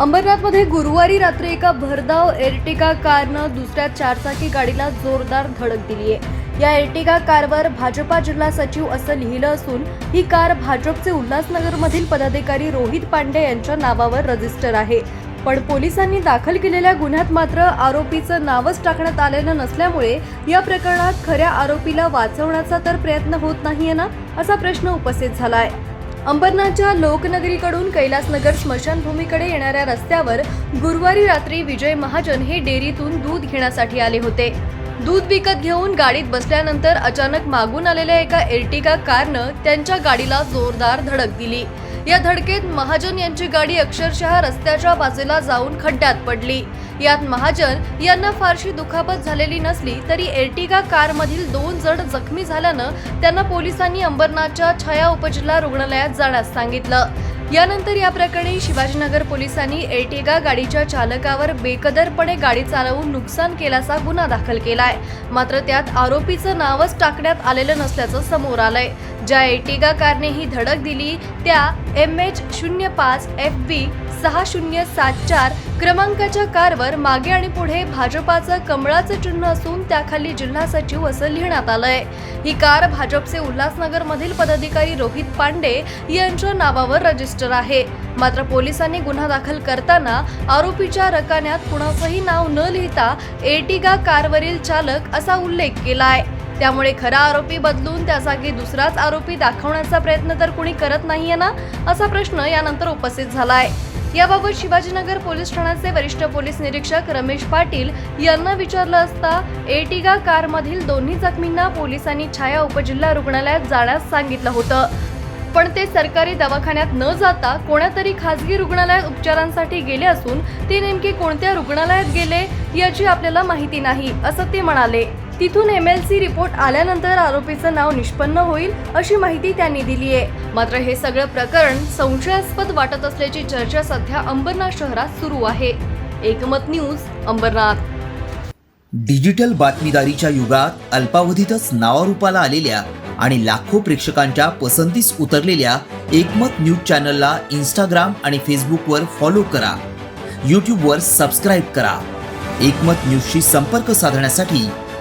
अंबरनाथमध्ये गुरुवारी रात्री एका भरधाव एर्टिगा कारनं दुसऱ्या चारचाकी गाडीला जोरदार धडक दिली आहे. या एर्टिगा कारवर भाजपा जिल्हा सचिव असं लिहिलं असून ही कार भाजपचे उल्हासनगरमधील पदाधिकारी रोहित पांडे यांच्या नावावर रजिस्टर आहे. पण पोलिसांनी दाखल केलेल्या गुन्ह्यात मात्र आरोपीचं नावच टाकण्यात आलेलं नसल्यामुळे या प्रकरणात खऱ्या आरोपीला वाचवण्याचा तर प्रयत्न होत नाहीये ना असा प्रश्न उपस्थित झालाय. अंबरनाथच्या लोकनगरीकडून कैलासनगर स्मशानभूमीकडे येणाऱ्या रस्त्यावर गुरुवारी रात्री विजय महाजन हे डेअरीतून दूध घेण्यासाठी आले होते. दूध विकत घेऊन गाडीत बसल्यानंतर अचानक मागून आलेल्या एका एर्टिगा कारनं त्यांच्या गाडीला जोरदार धडक दिली. या धडकेत महाजन यांची गाडी अक्षरशः रस्त्याच्या बाजूला जाऊन खड्ड्यात पडली. यात महाजन यांना फारशी दुखापत झालेली नसली तरी एर्टिगा कारमधील दोन जण जखमी झाल्यानं त्यांना पोलिसांनी अंबरनाथच्या छाया उपजिल्हा रुग्णालयात जाण्यास सांगितलं. यानंतर या प्रकरणी शिवाजीनगर पोलिसांनी एर्टिगा गाडीच्या चालकावर बेकदरपणे गाडी चालवून नुकसान केल्याचा गुन्हा दाखल केलाय. मात्र त्यात आरोपीचं नावच टाकण्यात आलेलं नसल्याचं समोर आलंय. ज्या एर्टिगा कारने ही धडक दिली त्या एम एच शून्य पाच एफ बी सहा शून्य सात चार क्रमांकाच्या कारवर मागे आणि पुढे भाजपाचं कमळाचं चिन्ह असून त्याखाली जिल्हा सचिव असं लिहिण्यात आलंय. ही कार भाजपचे उल्हासनगरमधील पदाधिकारी रोहित पांडे यांच्या नावावर रजिस्टर आहे. मात्र पोलिसांनी गुन्हा दाखल करताना आरोपीच्या रकान्यात कुणाचंही नाव न लिहिता एर्टिगा कारवरील चालक असा उल्लेख केलाय. त्यामुळे खरा आरोपी बदलून त्या जागी दुसराच आरोपी दाखवण्याचा प्रयत्न तर कुणी करत नाहीये ना असा प्रश्न यानंतर उपस्थित झालाय. याबाबत शिवाजीनगर पोलीस ठाण्याचे वरिष्ठ पोलीस निरीक्षक रमेश पाटील यांना विचारलं असता एटिगा कारमधील दोन्ही जखमींना पोलिसांनी छाया उपजिल्हा रुग्णालयात जाण्यास सांगितलं होतं. पण ते सरकारी दवाखान्यात न जाता कोणातरी खासगी रुग्णालयात उपचारांसाठी गेले असून ते नेमके कोणत्या रुग्णालयात गेले याची आपल्याला माहिती नाही असं ते म्हणाले. तिथून एम एल सी रिपोर्ट आल्यानंतर आरोपीचं नाव निष्पन्न होईल अशी माहिती त्यांनी दिली आहे. मात्र हे सगळं प्रकरण संशयास्पद वाटत असल्याची चर्चा सध्या अंबरनाथ शहरात सुरू आहे. एकमत न्यूज अंबरनाथ. डिजिटल बातमीदारीच्या युगात अल्पावधीतच नावारूपाला आलेल्या आणि लाखो प्रेक्षकांच्या पसंतीस उतरलेल्या एकमत न्यूज चॅनलला इंस्टाग्राम आणि फेसबुकवर फॉलो करा. यूट्यूबवर सबस्क्राईब करा. एकमत न्यूजशी संपर्क साधण्यासाठी